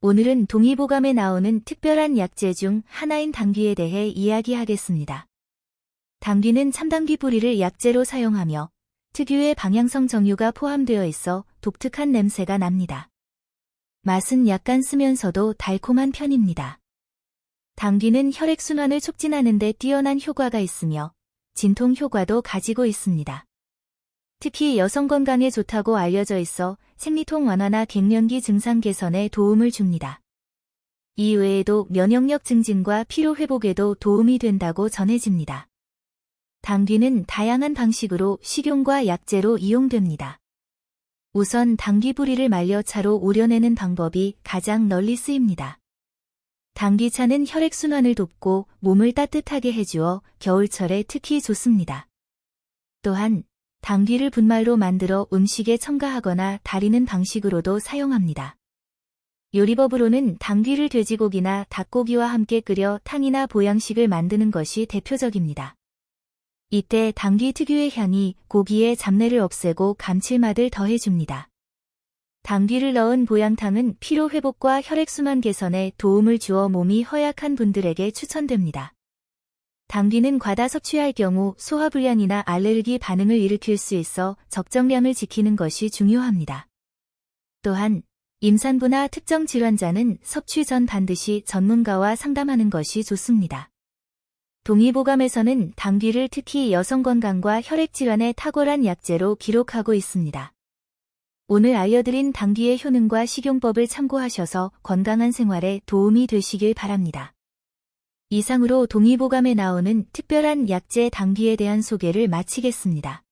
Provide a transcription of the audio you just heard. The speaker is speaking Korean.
오늘은 동의보감에 나오는 특별한 약재 중 하나인 당귀에 대해 이야기하겠습니다. 당귀는 참당귀 뿌리를 약재로 사용하며 특유의 방향성 정유가 포함되어 있어 독특한 냄새가 납니다. 맛은 약간 쓰면서도 달콤한 편입니다. 당귀는 혈액순환을 촉진하는 데 뛰어난 효과가 있으며 진통 효과도 가지고 있습니다. 특히 여성 건강에 좋다고 알려져 있어 생리통 완화나 갱년기 증상 개선에 도움을 줍니다. 이 외에도 면역력 증진과 피로 회복에도 도움이 된다고 전해집니다. 당귀는 다양한 방식으로 식용과 약재로 이용됩니다. 우선 당귀 뿌리를 말려 차로 우려내는 방법이 가장 널리 쓰입니다. 당귀차는 혈액순환을 돕고 몸을 따뜻하게 해주어 겨울철에 특히 좋습니다. 또한 당귀를 분말로 만들어 음식에 첨가하거나 다리는 방식으로도 사용합니다. 요리법으로는 당귀를 돼지고기나 닭고기와 함께 끓여 탕이나 보양식을 만드는 것이 대표적입니다. 이때 당귀 특유의 향이 고기의 잡내를 없애고 감칠맛을 더해줍니다. 당귀를 넣은 보양탕은 피로 회복과 혈액순환 개선에 도움을 주어 몸이 허약한 분들에게 추천됩니다. 당귀는 과다 섭취할 경우 소화불량이나 알레르기 반응을 일으킬 수 있어 적정량을 지키는 것이 중요합니다. 또한 임산부나 특정 질환자는 섭취 전 반드시 전문가와 상담하는 것이 좋습니다. 동의보감에서는 당귀를 특히 여성 건강과 혈액 질환에 탁월한 약재로 기록하고 있습니다. 오늘 알려드린 당귀의 효능과 식용법을 참고하셔서 건강한 생활에 도움이 되시길 바랍니다. 이상으로 동의보감에 나오는 특별한 약재 당귀에 대한 소개를 마치겠습니다.